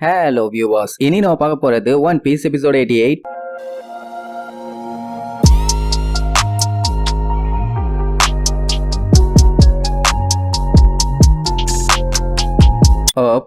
Hello வியூவாஸ் இனி நான் பார்க்க போறது One Piece episode eighty eight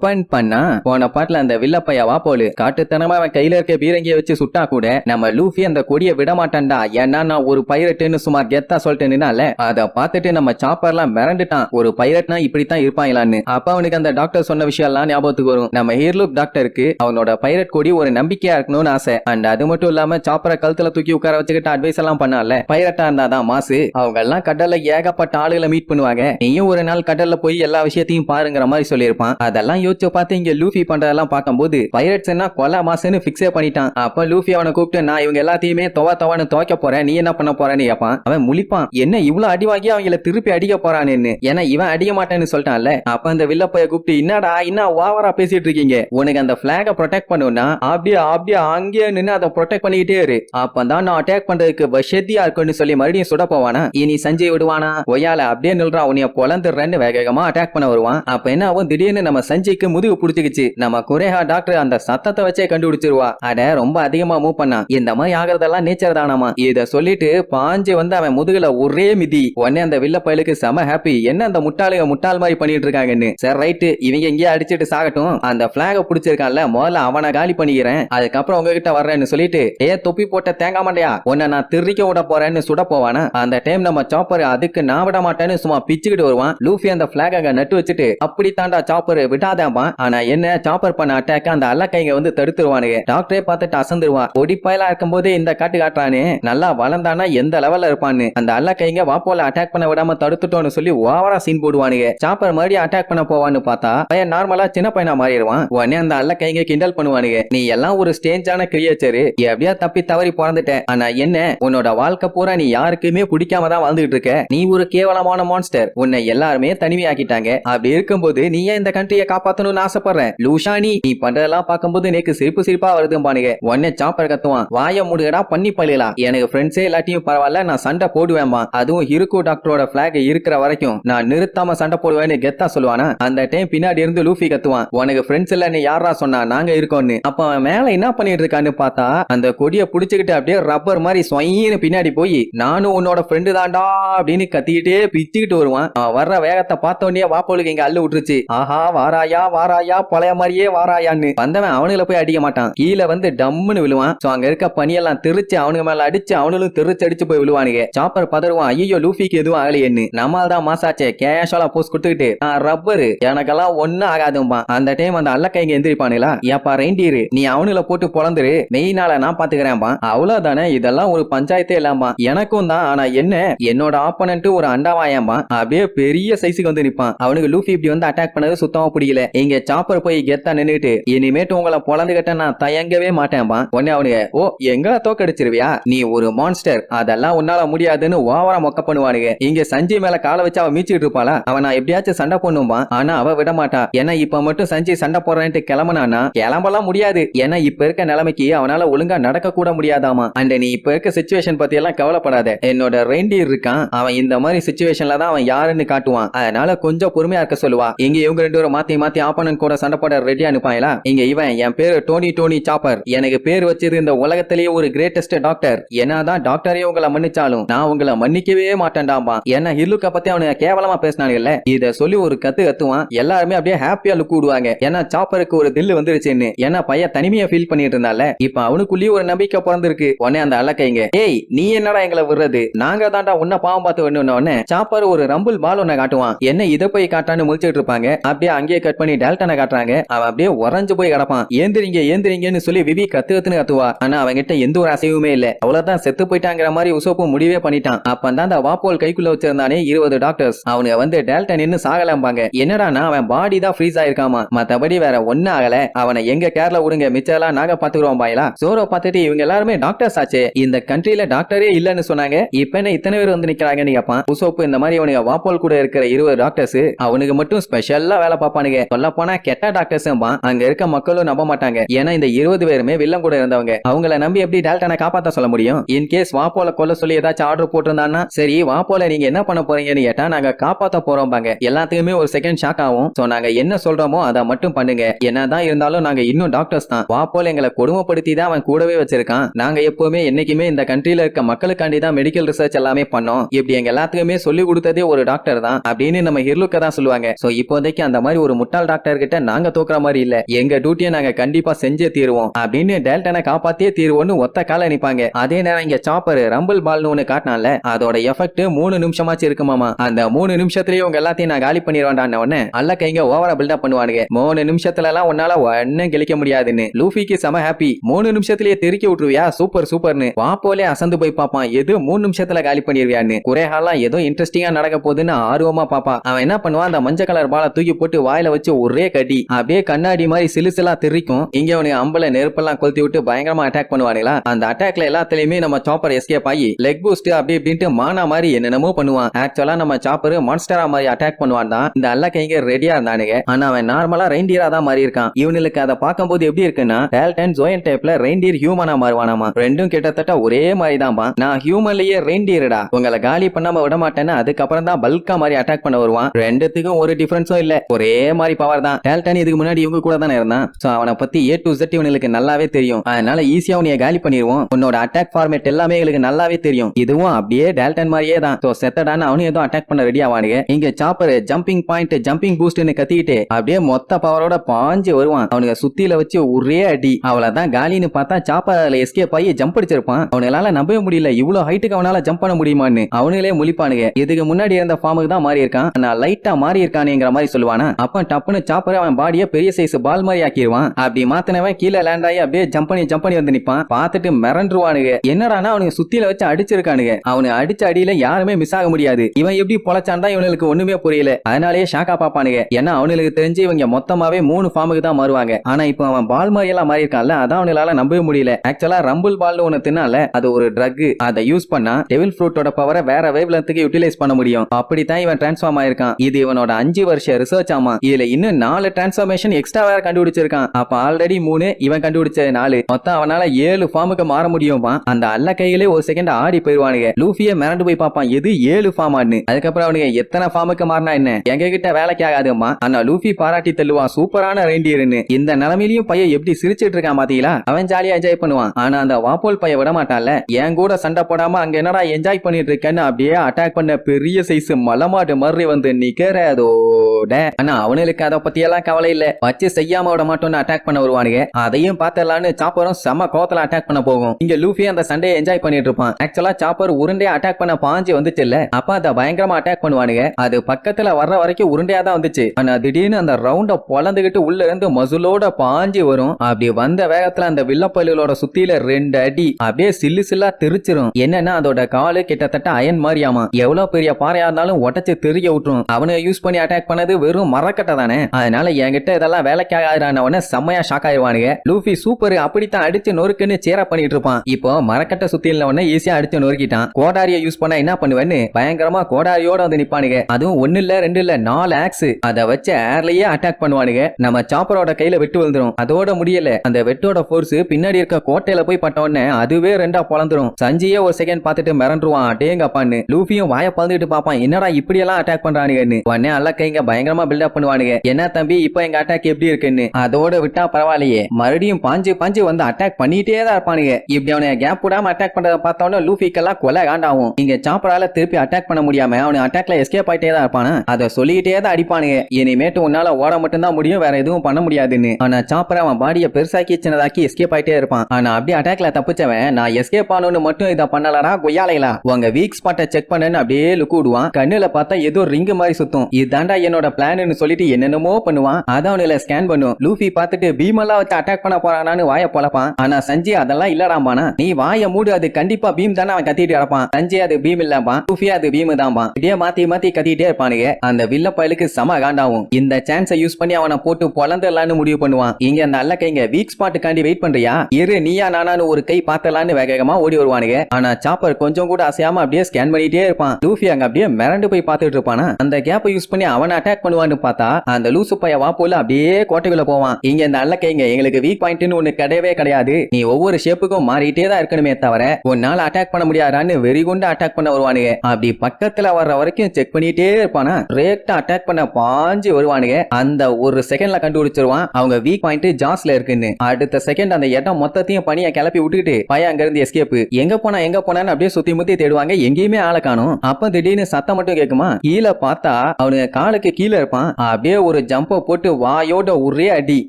appoint பண்ணா போன பாட்டுல அந்த வில்லப்பைய போலு. காட்டுத்தனமா அவன் கையில இருக்க பீரங்கிய வச்சு சுட்டா கூட நம்ம லூஃபி அந்த கொடிய விட மாட்டான்டா ஏன்னா நான் ஒரு பைரட்டுன்னு சுமார் கெத்தா சொல்லிட்டேன்னால அத பாத்துட்டு நம்ம சாப்பர்லாம் மிரண்டுட்டான். ஒரு பைரட்னா இப்படித்தான் இருப்பாங்களான்னு. அப்ப அவனுக்கு அந்த டாக்டர் சொன்ன விஷயம் எல்லாம் ஞாபகத்துக்கு வரும். நம்ம ஹீர்லுக் டாக்டருக்கு அவனோட பைரட் கொடி ஒரு நம்பிக்கையா இருக்கணும்னு ஆசை. அண்ட் அது மட்டும் இல்லாம சாப்பரை கழுத்துல தூக்கி உட்கார வச்சுக்கிட்டு அட்வைஸ் எல்லாம் பண்ணால பைரட்டா இருந்தாதான் மாசு. அவங்க எல்லாம் கடல்ல ஏகப்பட்ட ஆளுகளை மீட் பண்ணுவாங்க. நீயும் ஒரு நாள் கடல்ல போய் எல்லா விஷயத்தையும் பாருங்கிற மாதிரி சொல்லியிருப்பான். அதெல்லாம் யோசிச்சு பார்த்து இங்க லூஃபி பண்றதெல்லாம் பார்க்கும்போது பைரட்ஸ் என்ன கொலை மாசுன்னு பிக்ஸே பண்ணிட்டான். அப்ப லூஃபி அவனை கூப்பிட்டு நான் இவங்க எல்லாத்தையுமே தொவ தவான்னு துவைக்க போறேன். நீ என்ன பண்ண போறேன்னு கேப்பான். அவன் முழிப்பான். என்ன இவ்வளவு அடி வாங்கி அவங்கள திருப்பி அடிக்க போறான்னு ஏன்னா இவன் அடிக்க மாட்டேன்னு சொல்லிட்டான்ல. அப்ப அந்த வில்லப்பைய கூப்பிட்டு என்னடா என்ன ஓவரா பேசிட்டு இருக்கீங்க? உனக்கு அந்த பிளாக ப்ரொடெக்ட் பண்ணுனா அப்படியே அப்படியே அங்கேயே நின்னு அதை ப்ரொடெக்ட் பண்ணிக்கிட்டே இரு. அப்பதான் நான் அட்டாக் பண்றதுக்கு வசதியா இருக்குன்னு சொல்லி மறுபடியும் சுட போவானா? இனி சஞ்சய் விடுவானா? ஒய்யால அப்படியே நில்றான். உன்னைய பொலந்துடுறேன்னு வேக வேகமா அட்டாக் பண்ண வருவான். அப்ப என்ன ஆகும்? திடீர்னு நம்ம சஞ்சய்க்கு முதுகு புடிச்சுக்கிச்சு. நம்ம குரேஹா டாக்டர் அந்த சத்தத்தை வச்சே கண்டுபிடிச்சிருவா. அட ரொம்ப அதிகமா மூவ் பண்ணான் இந்த மாதிரி ஆகிறதெல்லாம் நேச்சர் தானாமா. இத சொல்லிட்டு பாஞ்சு வந்து அவன் முதுகுல ஒரே மிதி. உடனே அந்த வில்ல பயலுக்கு செம ஹாப்பி என்ன அந்த முட்டாளுங்க முட்டாள் மாதிரி பண்ணிட்டு இருக்காங்கன்னு. சரி ரைட்டு இவங்க எங்கேயே அடிச்சிட்டு சாகட்டும். அந்த பிளாக பிடிச்சிருக்கான்ல முதல்ல அவனை காலி பண்ணிக்கிறேன். அதுக்கப்புறம் உங்ககிட்ட வர்றேன்னு சொல்லிட்டு ஏ தொப்பி போட்ட தேங்காய் மாட்டையா உன்னை நான் திருக்க விட போறேன்னு சுட போவானா? அந்த டைம் நம்ம சாப்பர் அதுக்கு நான் விட மாட்டேன்னு சும்மா பிச்சுக்கிட்டு வருவான். லூஃபி அந்த பிளாக் அங்க நட்டு வச்சுட்டு அப்படி தாண்டா சாப்பர் விடாதாம்பா ஆனா என்ன சாப்பர் பண்ண அட்டாக் அந்த அல்லக்கைங்க வந்து தடுத்துருவானுங்க. டாக்டரே பார்த்துட்டு அசந்துருவான். ஒடிப்பாயலா இருக்கும்போதே இந்த காட்டு காட்டுறானே. நல்லா வளர்ந்தானா எந்த லெவல்ல இருப்பான்னு. அந்த அல்லக்கைங்க வாப்போல அட்டாக் பண்ண விடாம தடுத்துட்டோம்னு சொல்லி ஓவரா சீன் போடுவானுங்க. சாப்பர் மறுபடியும் அட்டாக் பண்ண போவான்னு பார்த்தா பையன் நார்மலா சின்ன பையனா மாறிடுவான். உடனே அந்த அல்லக்கைங்க கிண்டல் பண்ணுவானுங்க. நீ எல்லாம் ஒரு ஸ்டேஞ்சான கிரியேச்சரு எப்படியா தப்பி தவறி பிறந்துட்ட ஆனா என்ன உன்னோட வாழ்க்கை பூரா நீ யாருக்குமே பிடிக்காம தான் வாழ்ந்துகிட்டு இருக்க. நீ ஒரு கேவலமான மான்ஸ்டர் உன்னை எல்லாருமே தனிமையாக்கிட்டாங்க. அப்படி இருக்கும்போது நீ ஏன் இந்த கண்ட்ரியை காப்பாத்தணும்னு ஆசைப்படுறேன். லூஷானி நீ பண்றதெல்லாம் பார்க்கும்போது எனக்கு சிரிப்பு சிரிப்பா வருதும்பானுங்க உடனே சாப்பர் கத்துவான். வாய முடுகடா பண்ணி பழியலாம் எனக்கு ஃப்ரெண்ட்ஸே எல்லாத்தையும் பரவாயில்ல நான் சண்டை போடுவேன்பா அதுவும் இருக்கு டாக்டரோட பிளாக் இருக்கிற வரைக்கும். நான் நிறுத்தாம சண்டை போடுவேன்னு கெத்தா சொல்லுவானா? அந்த டைம் பின்னாடி இருந்து லூஃபி கத்துவான். உனக்கு ஃப்ரெண்ட்ஸ் இல்ல நீ யாரா சொன்னா நாங்க இருக்கோம்னு. அப்ப அவன் மேல என்ன பண்ணிட்டு இருக்கான்னு பார்த்தா அந்த கொடியை புடிச்சுக்கிட்டு அப்படியே ரப்பர் மாதிரி சொயின்னு பின்னாடி போய் நானும் உன்னோட ஃப்ரெண்டு தான்டா அப்படின்னு கத்திக்கிட்டே பிச்சுக்கிட்டு வருவான். அவன் வர்ற வேகத்தை பார்த்தோன்னே உடனே வாப்போலுக்கு இங்க அள்ளு விட்டுருச்சு. ஆஹா வாராயா வாராயா பழைய மாதிரியே வாராயான்னு. வந்தவன் அவனுங்களை போய் அடிக்க மாட்டான். கீழே வந்து டம்முன்னு விழுவான். சோ அங்க இருக்க பனியெல்லாம் திருச்சு அவனுங்க மேல அடிச்சு அவனுங்களும் திருச்சு அடிச்சு போய் விழுவானுங்க. சாப்பர் பதறுவான். ஐயோ லூஃபிக்கு எதுவும் ஆகலையேன்னு. நம்மால் தான் மாசாச்சே கேஷுவலா போஸ்ட் கொடுத்துக்கிட்டு. நான் ரப்பரு எனக்கெல்லாம் ஒண்ணும் ஆகாதும்பா. அந்த டைம் அந்த அல்ல கைங்க எந்திரிப்பானுங்களா? ஏப்பா ரெண்டீரு நீ அவனுங்களை போட்டு பொழந்துரு. மெயினால நான் பாத்துக்கிறேன்பா. அவ்வளவுதானே? இதெல்லாம் ஒரு பஞ்சாயத்தே இல்லாமா. எனக்கும் தான். ஆனா என்ன? என்னோட ஆப்போனன்ட் ஒரு அண்டாவாயம்பா அப்படியே பெரிய சைஸுக்கு வந்து நிப்பான். அவனுக்கு லூஃபி இப்படி வந்து அட்டாக் பண்ணது சுத்தமா பிடிக்கல. இங்க சாப்பர் போய் கெத்தா நின்னுட்டு இனிமேட்டு உங்களை பொழந்துகிட்ட நான் தயங்கவே மாட்டேன்பா. உடனே அவனுங்க ஓ எங்களை தோக்கடிச்சிருவியா? நீ ஒரு மான்ஸ்டர் அதெல்லாம் உன்னால முடியாதுன்னு ஓவரா மொக்க பண்ணுவானுங்க. இங்க சஞ்சய் மேல காலை வச்சு அவன் மீச்சிட்டு இருப்பாளா? அவன் நான் எப்படியாச்சும் சண்டை பண்ணுவான் ஆனா அவ விட மாட்டா. ஏன்னா இப்ப மட்டும் சஞ்சய் சண்டை போடுறேன்ட்டு கிளம்புனானா கிளம்பலாம் முடியாது. ஏன்னா இப்ப இருக்க நிலைமைக்கு அவனால ஒழுங்கா நடக்க கூட முடியாதாமா. அண்ட் நீ இப்ப இருக்க சுச்சுவேஷன் பத்தி எல்லாம் கவலைப்படாத. என்னோட ரெண்டீர் இருக்கான். அவன் இந்த மாதிரி சுச்சுவேஷன்ல தான் அவன் யாருன்னு காட்டுவான். அதனால கொஞ்சம் பொறுமையா இருக்க சொல்லுவா. இங்க இவங்க ரெண்டு பேரும் மாத்தி மாத்தி ஆப்பனன் கூட சண்டை போட ரெடியா அனுப்பாங்களா இங்க இவன் என் பேரு டோனி டோனி சாப்பர். எனக்கு பேர் வச்சிரு இந்த உலகத்திலேயே ஒரு கிரேட்டஸ்ட் டாக்டர் என்னதான் டாக்டரே உங்களை மன்னிச்சாலும் நான் உங்களை மன்னிக்கவே மாட்டேன்டாம்பா ஏன்னா ஹில்லுக்க பத்தி அவனுக்கு கேவலமா பேசினாங்கல்ல இத சொல்லி ஒரு கத்து கத்துவான். எல்லாருமே அப்படியே ஹாப்பியா லுக் விடுவாங்க ஏன்னா சாப்பருக்கு ஒரு தில்லு வந்துருச்சுன்னு. ஏன்னா பையன் தனிமையா ஃபீல் பண்ணிட்டு இருந்தால இப்ப அவனுக்குள்ளேயே ஒரு நம்பிக்கை பிறந்திருக்கு. உடனே அந்த அலக்கைங்க ஏய் நீ என்னடா எங்களை விடுறது? நாங்க தான்டா உன்ன பாவம் பார்த்து வேணும் சாப்பர் ஒரு ரம்பிள் பால் ஒன்ன காட்டுவான். என்ன இதை போய் காட்டான்னு முடிச்சிட்டு இருப்பாங்க. அப்படியே அங்கேயே கட் பண்ணி டேல்டனை காட்டுறாங்க. அவன் அப்படியே உறைஞ்சு போய் கிடப்பான். ஏந்திரிங்க ஏந்திரிங்கன்னு சொல்லி விவி கத்து கத்துன்னு கத்துவா. ஆனா அவங்கிட்ட எந்த ஒரு அசைவுமே இல்ல. அவ்வளவுதான் செத்து போயிட்டாங்கிற மாதிரி உசோப்பு முடிவே பண்ணிட்டான். அப்பந்தான் அந்த வாப்போல் கைக்குள்ள வச்சிருந்தானே இருபது டாக்டர்ஸ் அவனுங்க வந்து டேல்டன் நின்னு சாகலம்பாங்க. என்னடானா அவன் பாடி தான் ஃப்ரீஸ் ஆயிருக்காமா? மத்தபடி வேற ஒண்ணு ஆகல. அவனை எங்க கேர்ல விடுங்க. மிச்சம்லாம் நாங்க பாத்துக்கிறோம் பாயலா. சோரோ பார்த்துட்டு இவங்க எல்லாருமே டாக்டர்ஸ் ஆச்சு. இந்த கண்ட்ரில டாக்டரே இல்லன்னு சொன்னாங்க. இப்ப என்ன இத்தனை பேர் வந்து நிக்கிறாங்கன்னு கேப்பான். உசோப்பு இந்த மாதிரி அவனுங்க வாப்போல் கூட இருக்கிற இருபது டாக்டர்ஸ் அவனுக்கு மட்டும் ஸ்பெஷலா வேலை பார்ப்பானுங்க. சொல்ல போனா கெட்ட டாக்டர்ஸ் அங்க இருக்க மக்களும் நம்ப மாட்டாங்க. ஏன்னா இந்த இருபது பேருமே வில்லம் கூட இருந்தவங்க. அவங்கள நம்பி எப்படி டேல்டனை காப்பாத்த சொல்ல முடியும்? இன் கேஸ் வாப்போல கொல்ல சொல்லி ஏதாச்சும் ஆர்டர் போட்டிருந்தான்னா சரி வாப்போல நீங்க என்ன பண்ண போறீங்கன்னு கேட்டா நாங்க காப்பாத்த போறோம் பாங்க எல்லாத்துக்குமே ஒரு செகண்ட் ஷாக் ஆகும். சோ நாங்க என்ன சொல்றோமோ அதை மட்டும் பண்ணுங்க. என்னதான் இருந்தாலும் நாங்க இன்னும் டாக்டர்ஸ் தான். வாப்போல எங்களை கொடுமைப்படுத்தி தான் அவன் கூடவே வச்சிருக்கான். நாங்க எப்பவுமே என்னைக்குமே இந்த கண்ட்ரில இருக்க மக்களுக்காண்டி தான் மெடிக்கல் ரிசர்ச் எல்லாமே பண்ணோம். இப்படி எங்க எல்லாத்துக்குமே சொல்லி கொடுத்ததே ஒரு டாக்டர் தான். அப்படின்னு நம்ம ஹிர்லுக்க தான் சொல்லுவாங்க. சோ இப்போதைக்கு அந்த மாதிரி ஒரு முட்டாள் ஜெனரல் டாக்டர் கிட்ட நாங்க தூக்குற மாதிரி இல்ல. எங்க டியூட்டியை நாங்க கண்டிப்பா செஞ்சே தீருவோம். அப்படின்னு டெல்டனை காப்பாத்தியே தீருவோம்னு ஒத்த கால நிப்பாங்க. அதே நேரம் இங்க சாப்பர் ரம்பிள் பால்னு ஒண்ணு காட்டினால அதோட எஃபெக்ட் மூணு நிமிஷமாச்சு இருக்குமாமா அந்த மூணு நிமிஷத்துலயே உங்க எல்லாத்தையும் நான் காலி பண்ணிடுவேன்டான உடனே அல்ல கைங்க ஓவரா பில்டப் பண்ணுவானுங்க. மூணு நிமிஷத்துல எல்லாம் உன்னால ஒன்னும் கிழிக்க முடியாதுன்னு. லூஃபிக்கு செம ஹாப்பி மூணு நிமிஷத்துலயே தெருக்கி விட்டுருவியா? சூப்பர் சூப்பர்னு வாப்போலே அசந்து போய் பாப்பான். எது மூணு நிமிஷத்துல காலி பண்ணிடுவியான்னு குறைஹாலாம் ஏதோ இன்ட்ரெஸ்டிங்கா நடக்க போகுதுன்னு ஆர்வமா பாப்பா. அவன் என்ன பண்ணுவான்? அந்த மஞ்சள் கலர் பாலை தூக்கி போட்டு வாயில வச்சு ஒரே கடி. அப்படியே கண்ணாடி மாதிரி சிலுசெல்லாம் திரிக்கும். இங்க அவனுக்கு அம்பல நெருப்பெல்லாம் கொளுத்தி விட்டு பயங்கரமா அட்டாக் பண்ணுவானுங்களா? அந்த அட்டாக்ல எல்லாத்துலயுமே நம்ம சாப்பர் எஸ்கேப் ஆகி லெக் பூஸ்ட் அப்படி இப்படின்ட்டு மானா மாதிரி என்னென்னமோ பண்ணுவான். ஆக்சுவலா நம்ம சாப்பர் மான்ஸ்டரா மாதிரி அட்டாக் பண்ணுவான் தான். இந்த அல்ல கைங்க ரெடியா இருந்தானுங்க. ஆனா அவன் நார்மலா ரெயின்டியரா தான் மாறி இருக்கான். இவனுக்கு அதை பார்க்கும்போது எப்படி இருக்குன்னா டேல்டன் ஜோயன் டைப்ல ரெயின்டியர் ஹியூமனா மாறுவானாமா. ரெண்டும் கிட்டத்தட்ட ஒரே மாதிரி தான் நான் ஹியூமன்லயே ரெயின்டியர்டா உங்களை காலி பண்ணாம விட மாட்டேன்னு அதுக்கப்புறம் தான் பல்கா மாதிரி அட்டாக் பண்ண வருவான். ரெண்டுத்துக்கும் ஒரு டிஃபரன்ஸும் இல்ல. ஒரே மாதிரி பவர் தான். டேல்டன் இதுக்கு முன்னாடி இவங்க கூட தானே இருந்தான். சோ அவனை பத்தி ஏ டு ஜெட் இவனுக்கு நல்லாவே தெரியும். அதனால ஈஸியா உனைய காலி பண்ணிடுவோம் உன்னோட அட்டாக் ஃபார்மேட் எல்லாமே எங்களுக்கு நல்லாவே தெரியும். இதுவும் அப்படியே டேல்டன் மாதிரியே தான். சோ செத்தடான்னு அவனும் ஏதோ அட்டாக் பண்ண ரெடி ஆவானுங்க. இங்க சாப்பர் ஜம்பிங் பாயிண்ட் ஜம்பிங் பூஸ்ட்னு கத்திக்கிட்டு அப்படியே மொத்த பவரோட பாஞ்சு வருவான். அவனுக்கு சுத்தியில வச்சு ஒரே அடி. அவ்வளவுதான் காலின்னு பார்த்தா சாப்பர் அதுல எஸ்கேப் ஆகி ஜம்ப் அடிச்சிருப்பான். அவனால நம்பவே முடியல. இவ்வளவு ஹைட்டுக்கு அவனால ஜம்ப் பண்ண முடியுமான்னு அவனுங்களே முழிப்பானுங்க. இதுக்கு முன்னாடி இருந்த ஃபார்முக்கு தான் மாறி இருக்கான் நான் லைட்டா மாறி இருக்கானேங்கிற மாதிரி சொல்லுவானா. அப்ப டப்புன்னு சாப்பர் அவன் பாடியை பெரிய சைஸ் பால் மாதிரி ஆக்கிடுவான் அப்படி மாத்தினவன் கீழே லேண்ட் ஆகி அப்படியே ஜம்ப் பண்ணி ஜம்ப் பண்ணி வந்து நிப்பான். பார்த்துட்டு மிரண்டுருவானுங்க. என்னடானா அவனுக்கு சுத்தியில வச்சு அடிச்சிருக்கானுங்க. அவனு அடிச்ச அடியில யாருமே மிஸ் ஆக முடியாது. இவன் எப்படி பொழைச்சான்டா இவனுக்கு ஒண்ணுமே புரியல. அதனாலேயே ஷாக்கா பாப்பானுங்க ஏன்னா அவனுக்கு தெரிஞ்சு இவங்க மொத்தமாவே மூணு ஃபார்முக்கு தான் மாறுவாங்க. ஆனா இப்போ அவன் பால் மாதிரி எல்லாம் மாறி இருக்கான்ல அதான் அவனால நம்பவே முடியல. ஆக்சுவலா ரம்பிள் பால்னு ஒண்ணு தின்னால அது ஒரு ட்ரக் அதை யூஸ் பண்ணா டெவில் ஃப்ரூட்டோட பவரை வேற வேவ் லென்த்துக்கு யூட்டிலைஸ் பண்ண முடியும். அப்படித்தான் இவன் டிரான்ஸ்ஃபார்ம் ஆயிருக்கான். இது இவனோட அஞ்சு வருஷ ரிசர்ச் ஆமா. இதுல இன்னும் நாலு டிரான்ஸ்ஃபார்மேஷன் எக்ஸ்ட்ரா வேற கண்டுபிடிச்சிருக்கான். அப்ப ஆல்ரெடி மூணு இவன் கண்டுபிடிச்ச நாலு. மொத்தம் அவனால ஏழு ஃபார்முக்கு மாற முடியுமா அந்த அல்ல கையிலே ஒரு செகண்ட் ஆடி போயிருவானுங்க லூஃபிய மிரண்டு போய் பார்ப்பான். எது ஏழு ஃபார்ம் ஃபார்மான்னு அதுக்கப்புறம் அவனுங்க எத்தனை ஃபார்முக்கு மாறினா என்ன? எங்க கிட்ட வேலைக்கு ஆகாதுமா ஆனா லூஃபி பாராட்டி தள்ளுவான். சூப்பரான ரெண்டியர்னு இந்த நிலைமையிலயும் பையன் எப்படி சிரிச்சிட்டு இருக்கான் பாத்தீங்களா? அவன் ஜாலியா என்ஜாய் பண்ணுவான். ஆனா அந்த வாப்போல் பையன் விட மாட்டான்ல. என் கூட சண்டை போடாம அங்க என்னடா என்ஜாய் பண்ணிட்டு இருக்கேன்னு அப்படியே அட்டாக் பண்ண பெரிய சைஸ் மலமாட்டு மாதிரி வந்து நிக்கிறதோட. ஆனா அவனுக்கு அதை பத்தியெல்லாம் கவலை இல்ல. வச்சு செய்யாம விட மாட்டோம்னு அட்டாக் பண்ண வருவானுங்க. அதையும் பார்த்தலான்னு சாப்பரும் செம கோவத்துல அட்டாக் பண்ண போகும். இங்க லூஃபி அந்த சண்டையை என்ஜாய் பண்ணிட்டு இருப்பான். ஆக்சுவலா சாப்பர் உருண்டையா அட்டாக் பண்ண பாஞ்சு வந்துச்சு இல்ல. அப்ப அதை பயங்கரமா அட்டாக் பண்ணுவானுங்க. அது பக்கத்துல வர்ற வரைக்கும் உருண்டையா தான் வந்துச்சு. ஆனா திடீர்னு அந்த ரவுண்ட பொழந்துகிட்டு உள்ள இருந்து மசுலோட பாஞ்சு வரும். அப்படி வந்த வேகத்துல அந்த வில்லப்பல்லுகளோட சுத்தியில ரெண்டு அடி அப்படியே சில்லு சில்லா தெரிச்சிரும். என்னன்னா அதோட காலு கிட்டத்தட்ட அயன் மாதிரியாமா எவ்வளவு பெரிய பாறையா இருந்தாலும் உடச்சு தெரிய விட்டுரும். அவனை யூஸ் பண்ணி அட்டாக் பண்ணது வெறும் மரக்கட்டை தானே. அதனால என்கிட்ட இதெல்லாம் வேலைக்காகாதானவன செம்மையா ஷாக் ஆயிடுவானுங்க லூஃபி சூப்பர் அப்படித்தான் அடிச்சு நொறுக்குன்னு சேரா பண்ணிட்டு இருப்பான். இப்போ மரக்கட்ட சுத்தி இல்ல உடனே ஈஸியா அடிச்சு நொறுக்கிட்டான். கோடாரிய யூஸ் பண்ணா என்ன பண்ணுவேன்னு பயங்கரமா கோடாரியோட வந்து நிப்பானுங்க. அதுவும் ஒண்ணு இல்ல ரெண்டு இல்ல நாலு ஆக்ஸ் அதை வச்சு ஏர்லயே அட்டாக் பண்ணுவானுங்க. நம்ம சாப்பரோட கையில வெட்டு விழுந்துரும். அதோட முடியல. அந்த வெட்டோட போர்ஸ் பின்னாடி இருக்க கோட்டையில போய் பட்ட உடனே அதுவே ரெண்டா பொழந்துரும். சஞ்சியே ஒரு செகண்ட் பார்த்துட்டு மிரண்டுருவான். அடேங்கப்பான்னு லூஃபியும் வாய பழந்துட்டு பாப்பான் என்னடா இப்படி எல்லாம் அட்டாக் பண்றானுங்கன்னு. உடனே அல்ல கைங்க பயங்கரமா பில்டப் பண்ணுவானுங்க. என்ன தம்பி இப்போ எங்க அட்டாக் எப்படி இருக்குன்னு? அதோட விட்டா பரவாயில்லையே. மறுபடியும் பாஞ்சு பாஞ்சு வந்து அட்டாக் பண்ணிட்டே தான் இருப்பானுங்க. இப்படி அவனை கேப் விடாம அட்டாக் பண்றத பார்த்தோம்னா லூஃபிக்கெல்லாம் கொலை காண்டாகும் இங்க சாப்பரால திருப்பி அட்டாக் பண்ண முடியாம அவனை அட்டாக்ல எஸ்கேப் ஆயிட்டே தான் இருப்பானு? அதை சொல்லிக்கிட்டே தான் அடிப்பானுங்க. இனிமேட்டு உன்னால ஓட மட்டும்தான் முடியும் வேற எதுவும் பண்ண முடியாதுன்னு. ஆனா சாப்பர் அவன் பாடியை பெருசாக்கி சின்னதாக்கி எஸ்கேப் ஆயிட்டே இருப்பான். ஆனா அப்படி அட்டாக்ல தப்பிச்சவன் நான் எஸ்கேப் ஆனோன்னு மட்டும் இதை பண்ணலடா கொய்யாலைகளா? உங்க வீக் ஸ்பாட்டை செக் பண்ணுன்னு அப்படியே லுக்கு விடுவான். கண்ணுல பார்த்தா ஏதோ ரிங்கு மாதிரி சுத்தும். இதாண்டா என்னோட பிளான்னு சொல்லிட்டு என்னென்ன என்னென்னமோ பண்ணுவான். அதை அவனுல ஸ்கேன் பண்ணும். லூஃபி பார்த்துட்டு பீமெல்லாம் வச்சு அட்டாக் பண்ண போறானான்னு வாய பொழப்பான். ஆனா சஞ்சய் அதெல்லாம் இல்லடாம்பானா? நீ வாய மூடு அது கண்டிப்பா பீம் தானே அவன் கத்திட்டு கிடப்பான். சஞ்சய் அது பீம் இல்லாம லூஃபி அது பீம் தான்பான் இப்படியே மாத்தி மாத்தி கத்திட்டே இருப்பானுங்க. அந்த வில்ல பயலுக்கு செம காண்டாவும் இந்த சான்ஸை யூஸ் பண்ணி அவனை போட்டு பொழந்துடலான்னு முடிவு பண்ணுவான். இங்க அந்த அல்ல கைங்க வீக் ஸ்பாட்டுக்காண்டி வெயிட் பண்றியா? இரு நீயா நானான்னு ஒரு கை பார்த்தலான்னு வேகமா ஓடி வருவானுங்க. ஆனா சாப்பர் கொஞ்சம் கூட அசையாம அப்படியே ஸ்கேன் பண்ணிட்டே இருப்பான். லூஃபி அங்க அப்படியே மிரண்டு போய் பார்த்துட்டு இருப்பானா? அந்த கேப்பை யூஸ் பண்ணி அவனை அட்டாக் பண்ணுவான்னு பார்த்தா அந்த லூசு பைய வாப்போல அப்படியே கோட்டைக்குள்ள போவான். இங்க இந்த அல்லக்கைங்க எங்களுக்கு வீக் பாயிண்ட்னு ஒண்ணு கிடையவே கிடையாது. நீ ஒவ்வொரு ஷேப்புக்கும் மாறிட்டே தான் இருக்கணுமே தவிர உன்னால அட்டாக் பண்ண முடியாதான்னு வெறி வெறிகுண்டு அட்டாக் பண்ண வருவானுங்க. அப்படி பக்கத்துல வர்ற வரைக்கும் செக் பண்ணிட்டே இருப்பானா? ரேக்டா அட்டாக் பண்ண பாஞ்சு வருவானுங்க. அந்த ஒரு செகண்ட்ல கண்டுபிடிச்சிருவான் அவங்க வீக் பாயிண்ட் ஜாஸ்ல இருக்குன்னு. அடுத்த செகண்ட் அந்த இடம் மொத்தத்தையும் பணியை கிளப்பி விட்டுக்கிட்டு பையன் அங்க இருந்து எஸ்கேப் எங்க போனா எங்க போனான்னு அப்படியே சுத்தி முத்தி தேடுவாங்க எங்கேயுமே ஆளை காணும். அப்ப திடீர்னு சத்தம் மட்டும் கேக்குமா? கீழே பார்த்தா அவனுங்க காலுக்கு கீழே இருப்பான். அப்படியே ஒரு ஜம்ப போட்டு வாயோட ஒரே அடி.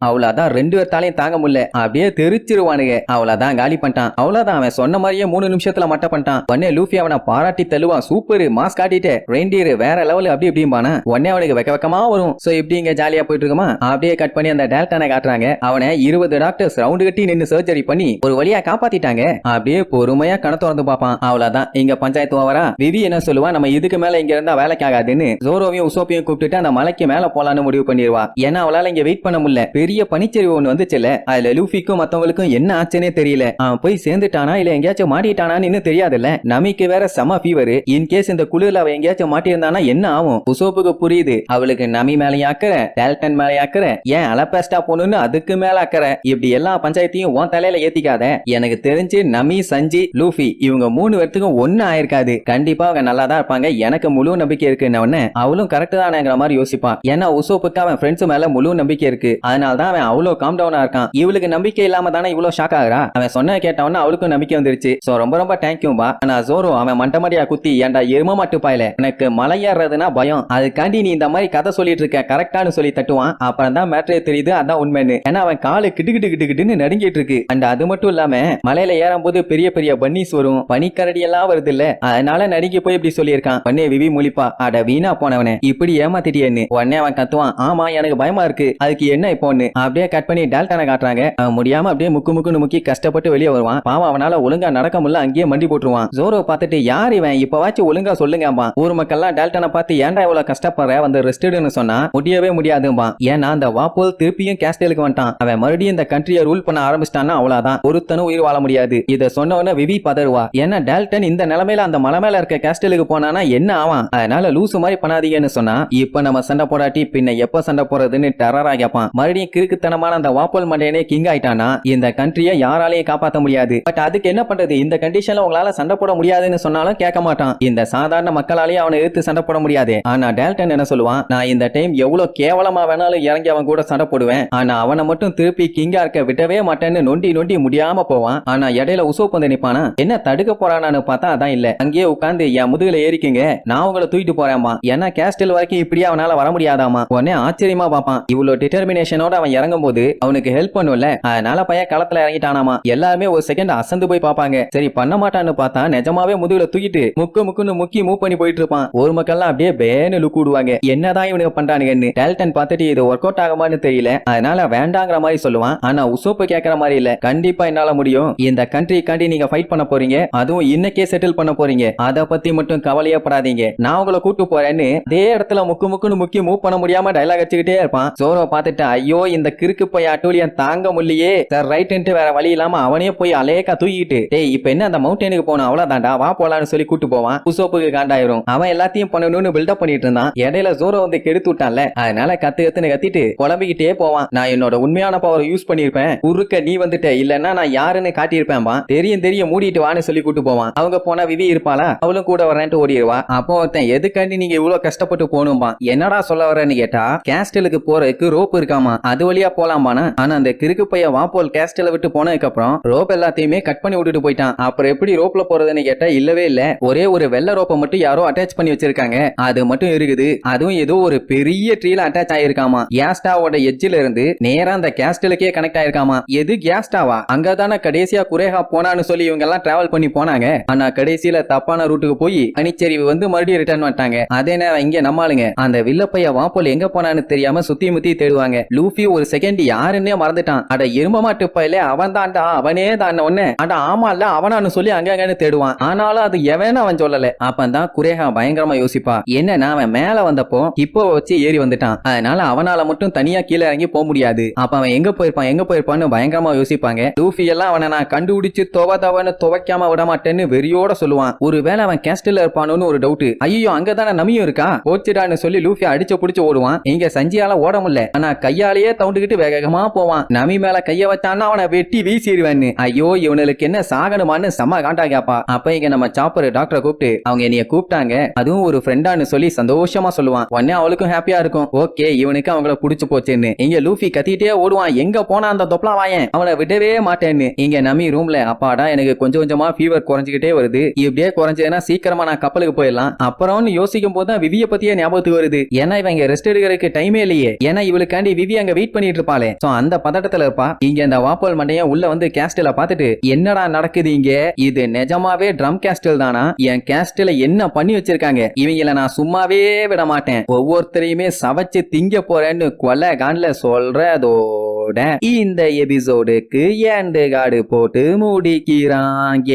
அவ்வளவுதான் ரெண்டு பேர்த்தாலையும் தாங்க முடியல. அப்படியே தெரிச்சிருவானுங்க. அவ்வளவுதான் காலி பண்ணிட்டான். அவ்வளவுதான் அவன் சொன்ன மாதிரியே மூணு நிமிஷத்துல மட்ட பண்ணிட்டான். உடனே லூஃபி அவனை பாராட்டி தள்ளுவான். சூப்பர் மாஸ் காட்டிட்டு ரெண்டீர் வேற லெவல் அப்படி இப்படிம்பானா. உடனே அவனுக்கு வெக்க வெக்கமா வரும். சோ இப்படி இங்க ஜாலியா போயிட்டு இருக்குமா அப்படியே கட் பண்ணி அந்த டேல்டனை காட்டுறாங்க. அவனை இருபது டாக்டர்ஸ் ரவுண்டு கட்டி நின்னு சர்ஜரி பண்ணி ஒரு வழியா காப்பாத்திட்டாங்க. அப்படியே பொறுமையா கண திறந்து பார்ப்பான். அவ்வளவுதான். இங்க பஞ்சாயத்து ஓவரா விவி என்ன சொல்லுவா? நம்ம இதுக்கு மேல இங்க இருந்தா வேலைக்கு ஆகாதுன்னு. ஜோரோவையும் உசோப்பையும் கூப்பிட்டுட்டு அந்த மலைக்கு மேல போலான்னு முடிவு பண்ணிடுவா ஏன்னா அவளால இங்க வெயிட் பண்ண முடியல. பெரிய பனிச்சரிவு ஒண்ணு வந்துச்சுல அதுல லூஃபிக்கும் மத்தவங்களுக்கும் என்ன ஆச்சுன்னே தெரியல. அவன் போய் சேர்ந்துட்டானா இல்ல எங்கேயாச்சும் மாட்டிட்டானான்னு இன்னும் தெரியாதுல்ல. நமிக்கு வேற செம ஃபீவர் இன் கேஸ் இந்த குளிர்ல அவ எங்கேயாச்சும் மாட்டியிருந்தானா என்ன ஆகும்? உசோப்புக்கு புரியுது. அவளுக்கு நமி மேலயும் அக்கறை டேல்டன் மேலயும் அக்கறை. ஏன் அலப்பேஸ்டா போகணும்னு அதுக்கு மேல அக்கறை? இப்படி எல்லா பஞ்சாயத்தையும் உன் தலையில ஏத்திக்காத. எனக்கு தெரிஞ்சு நமி சஞ்சி லூஃபி இவங்க மூணு பேர்த்துக்கும் ஒண்ணு ஆயிருக்காது. கண்டிப்பா அவங்க நல்லா தான் இருப்பாங்க. எனக்கு முழு நம்பிக்கை இருக்குன்னு அவளும் கரெக்ட் தானேங்கிற மாதிரி யோசிப்பான். ஏன்னா உசோப் உசோப்புக்கு அவன் ஃப்ரெண்ட்ஸ் மேல முழு நம்பிக்கை இருக்கு. அதனால தான் அவன் அவ்வளவு காம் டவுனா இருக்கான். இவளுக்கு நம்பிக்கை இல்லாம தானே இவ்வளவு ஷாக் ஆகுறா? அவன் சொன்ன கேட்டவன அவளுக்கும் நம்பிக்கை வந்துருச்சு. சோ ரொம்ப ரொம்ப தேங்க்யூம்பா ஆனா ஜோரோ அவன் மண்டமடியா குத்தி ஏன்டா எரும மாட்டு பாயல? எனக்கு மலை ஏறுறதுனா பயம். அதுக்காண்டி நீ இந்த மாதிரி கதை சொல்லிட்டு இருக்க கரெக்டானு சொல்லி தட்டுவான். அப்புறம் தான் மேட்ரே தெரியுது அதான் உண்மைன்னு. ஏன்னா அவன் காலு கிட்டு கிட்டு நடுங்கிட்டு இருக்கு. அண்ட் அது மட்டும் இல்லாம மலையில ஏறும் போது பெரிய பெரிய பன்னீஸ் வரும். பனிக்கரடி எல்லாம் வருது இல்ல. அதனால நடுங்கி போய் இப்படி சொல்லியிருக்கான். உடனே விவி முழிப்பா. அட வீணா போனவனே. இப்படி ஏமாத்திட்டியன்னு. உடனே அவன் கத்துவான். ஆமா எனக்கு பயமா இருக்கு. அதுக்கு என்ன இப்போன்னு அப்படியே கட் பண்ணி டால்டனை காட்டுறாங்க. அவன் முடியாம அப்படியே முக்கு முக்குன்னு முக்கி கஷ்டப்பட்டு வெளியே வருவான். பாவம் அவனால ஒழுங்கா நடக்க முடியல அங்கேயே மண்டி போட்டுருவான். ஜோரோ பார்த்துட்டு யார் இவன்? இப்பவாச்சும் ஒழுங்கா சொல்லுங்கம்பா ஊர் மக்கள்லாம் டால்டனை பார்த்து ஏன்டா இவ்வளவு கஷ்டப்படுற? வந்து ரெஸ்டடுன்னு சொன்னா முடியவே முடியாதும்பா ஏன்னா அந்த வாப்போல் திருப்பியும் கேஸ்டலுக்கு வந்துட்டான். அவன் மறுபடியும் இந்த கண்ட்ரியை ரூல் பண்ண ஆரம்பிச்சிட்டான்னா அவ்வளவுதான். ஒருத்தனும் உயிர் வாழ முடியாது. இத சொன்ன உடனே விவி பதறுவா. ஏன்னா டால்டன் இந்த நிலைமையில அந்த மலை மேல இருக்க கேஸ்டலுக்கு போனானா என்ன ஆவான்? அதனால லூசு மாதிரி பண்ணாதீங்கன்னு சொன்னா இப்ப நம்ம சண்டை போடாட்டி பின்ன எப்ப சண்டை போறதுன்னு டெரரா கேட்பான் மறுபடியும் கிறுக்குத்தனமான அந்த வாப்போல் மண்டையனே கிங் ஆயிட்டானா இந்த கண்ட்ரியை யாராலையும் காப்பாத்த முடியாது. பட் அதுக்கு என்ன பண்றது? இந்த கண்டிஷன்ல உங்களால சண்டை போட முடியாதுன்னு சொன்னாலும் கேட்க மாட்டான். இந்த சாதாரண மக்களாலேயே அவனை எதிர்த்து சண்டை போட முடியாது. ஆனா டேல்டன் என்ன சொல்லுவான்? நான் இந்த டைம் எவ்வளவு கேவலமா வேணாலும் இறங்கி அவன் கூட சண்டை போடுவேன். ஆனா அவனை மட்டும் திருப்பி கிங்கா இருக்க விடவே மாட்டேன்னு நொண்டி நொண்டி முடியாம போவான். ஆனா இடையில உசோப் வந்து நிப்பானா? என்ன தடுக்க போறானான்னு பார்த்தா அதான் இல்ல. அங்கேயே உட்காந்து என் முதுகுல ஏறிக்கிங்க. நான் உங்களை தூக்கிட்டு போறேன்மா. ஏன்னா கேஸ்டல் வரைக்கும் இப்படியே அவனால வர முடியாதாமா உடனே ஆச்சரியமா பார்ப்பான். இவ்வளவு டிட்டர்மினேஷனோட அவன் இறங்கும் போது அவனுக்கு ஹெல்ப் பண்ணும்ல. அதனால பையன் களத்துல இறங்கிட்டானாமா. எல்லாருமே ஒரு செகண்ட் அசந்து போய் பார்ப்பாங்க. சரி பண்ண மாட்டான்னு பார்த்தா நிஜமாவே முதுகுல தூக்கிட்டு முக்கு முக்குன்னு முக்கி மூவ் பண்ணி போயிட்டு இருப்பான். ஒரு மக்கள்லாம் அப்படியே பேனு லுக்கு விடுவாங்க. என்னதான் இவனுக்கு பண்றானுங்கன்னு. டேல்டன் பார்த்துட்டு இது ஒர்க் அவுட் ஆகுமான்னு தெரியல. அதனால வேண்டாங்கிற மாதிரி சொல்லுவான். ஆனா உசோப்பு கேட்கற மாதிரி இல்ல. கண்டிப்பா என்னால முடியும். இந்த கண்ட்ரிக்காண்டி நீங்க ஃபைட் பண்ண போறீங்க. அதுவும் இன்னைக்கே செட்டில் பண்ண போறீங்க. அத பத்தி மட்டும் கவலையே படாதீங்க. நான் உங்களை கூட்டு போறேன்னு அதே இடத்துல முக்கு முக்குன்னு முக்கி மூவ் பண்ண முடியாம டைலாக் வச்சுக்கிட்டே இருப்பான். ஜோரோ பார்த்துட்டு ஐயோ இந்த கிறுக்கு போய் அட்டூலியன் தாங்க முடியே சார் ரைட்டு வேற வழி இல்லாம அவனே போய் அலேக்கா தூக்கிட்டு டேய் இப்ப என்ன அந்த மவுண்டனுக்கு போன அவ்வளவுதான்டா வா போலான்னு சொல்லி கூட்டு போவான். புசோப்புக்கு காண்டாயிரும். அவன் எல்லாத்தையும் பண்ணணும்னு பில்டப் பண்ணிட்டு இருந்தான். இடையில ஜோரோ வந்து கெடுத்து விட்டான்ல. அதனால கத்து கத்துன்னு கத்திட்டு குழம்பிக்கிட்டே போவான். நான் என்னோட உண்மையான பவர் யூஸ் பண்ணிருப்பேன். குறுக்க நீ வந்துட்ட. இல்லன்னா நான் யாருன்னு காட்டியிருப்பேன்பா. தெரியும் தெரியும் மூடிட்டு வான்னு சொல்லி கூட்டு போவான். அவங்க போனா விவி இருப்பாளா? அவளும் கூட வரேன்ட்டு ஓடிடுவா அப்போ ஒருத்தன் எதுக்காண்டி நீங்க இவ்வளவு கஷ்டப்பட்டு போகணும்பா? என்னடா சொல்ல வரேன்னு கேட்டா கேஸ்டலுக்கு போறதுக்கு ரோப் இருக்காமா? அது வழியா போலாமானா ஆனா அந்த கிறுக்கு பைய வாப்போல் கேஸ்டல விட்டு போனதுக்கு அப்புறம் ரோப் எல்லாத்தையுமே கட் பண்ணி விட்டுட்டு போயிட்டான். அப்புறம் எப்படி ரோப்ல போறதுன்னு கேட்டா இல்லவே இல்ல. ஒரே ஒரு வெள்ள ரோப்பை மட்டும் யாரோ அட்டாச் பண்ணி வச்சிருக்காங்க. அது மட்டும் இருக்குது. அதுவும் ஏதோ ஒரு பெரிய ட்ரீல அட்டாச் ஆயிருக்காமா? கேஸ்டாவோட எஜ்ஜில இருந்து நேரா அந்த கேஸ்டலுக்கே கனெக்ட் ஆயிருக்காமா? எது கேஸ்டாவா? அங்கதான கடைசியா குரேகா போனான்னு சொல்லி இவங்க எல்லாம் டிராவல் பண்ணி போனாங்க. ஆனா கடைசியில தப்பான ரூட்டுக்கு போய் பனிச்சரிவு வந்து மறுபடியும் ரிட்டர்ன் வந்துட்டாங்க. அதே நேரம் இங்க நம்மளுங்க அந்த வில்லப்பைய வாப்போல் எங்க போனான்னு தெரியாம சுத்தி முத்தி தேடுவாங்க. லூஃபி ஒரு செகண்ட் யாருன்னே மறந்துட்டான். அட எரும மாட்டு பையில அவன் தான்டா அவனே தான் ஒண்ணு அட ஆமா இல்ல அவனான்னு சொல்லி அங்கங்கன்னு தேடுவான். ஆனாலும் அது எவன்னு அவன் சொல்லல. அப்பந்தான் குரேகா பயங்கரமா யோசிப்பா. என்னன்னா அவன் மேல வந்தப்போ இப்போ வச்சு ஏறி வந்துட்டான். அதனால அவனால மட்டும் தனியா கீழே இறங்கி போக முடியாது. அப்ப அவன் எங்க போயிருப்பான் எங்க போயிருப்பான்னு பயங்கரமா யோசிப்பாங்க. லூஃபி எல்லாம் அவனை நான் கண்டுபிடிச்சு துவ தவன்னு துவைக்காம விட மாட்டேன்னு வெறியோட சொல்லுவான். ஒருவேளை அவன் கேஸ்டில் இருப்பானோன்னு ஒரு டவுட் ஐயோ அங்கதானே நமியும் இருக்கா? போச்சுடான்னு சொல்லி லூஃபி அடிச்சு பிடிச்சு ஓடுவான். இங்க சஞ்சியால ஓட முடியல. ஆனா கையாலேயே தவுண்டுகிட்டு வேகமா போவான். நமி மேல கைய வச்சான்னா அவனை வெட்டி வீசிடுவேன்னு. ஐயோ இவனுக்கு என்ன சாகணுமான்னு செம்ம காண்டா கேப்பா. அப்ப இங்க நம்ம சாப்பர் டாக்டரை கூப்பிட்டு அவங்க என்னைய கூப்பிட்டாங்க. அதுவும் ஒரு ஃப்ரெண்டான்னு சொல்லி சந்தோஷமா சொல்லுவான். உடனே அவளுக்கும் ஹாப்பியா இருக்கும். ஓகே இவனுக்கு அவங்கள புடிச்சு போச்சுன்னு. இங்க லூஃபி கத்திட்டே ஓடுவான். எங்க போனா அந்த தொப்பலா வாயன்? அவனை விடவே மாட்டேன்னு. இங்க நமி ரூம்ல அப்பாடா எனக்கு கொஞ்சம் கொஞ்சமா ஃபீவர் குறைஞ்சுக்கிட்டே வருது. இப்படியே குறைஞ்சதுன்னா சீக்கிரமா நான் கப்பலுக்கு போயிடலாம். அப்புறம்னு யோசிக்கும் போது தான் விவிய பத்தியே ஞாபகத்துக்கு வருது. ஏன்னா இவங்க ரெஸ்ட் எடுக்கிற எடுக்கிறதுக்கு டைமே இல்லையே. ஏன்னா இவளுக்காண்டி விவி அங்க வெயிட் பண்ணிட்டு இருப்பாளே. சோ அந்த பதட்டத்துல இருப்பா. இங்க இந்த வாப்போல் மண்டைய உள்ள வந்து கேஸ்டில பாத்துட்டு என்னடா நடக்குது இங்க? இது நிஜமாவே ட்ரம் கேஸ்டில் தானா? என் கேஸ்டில என்ன பண்ணி வச்சிருக்காங்க? இவங்கள நான் சும்மாவே விட மாட்டேன். ஒவ்வொருத்தரையுமே சவைச்சு திங்க போறேன்னு கொலை கான்ல சொல்றதோட இந்த எபிசோடுக்கு ஏண்டு காடு போட்டு முடிக்கிறாங்க.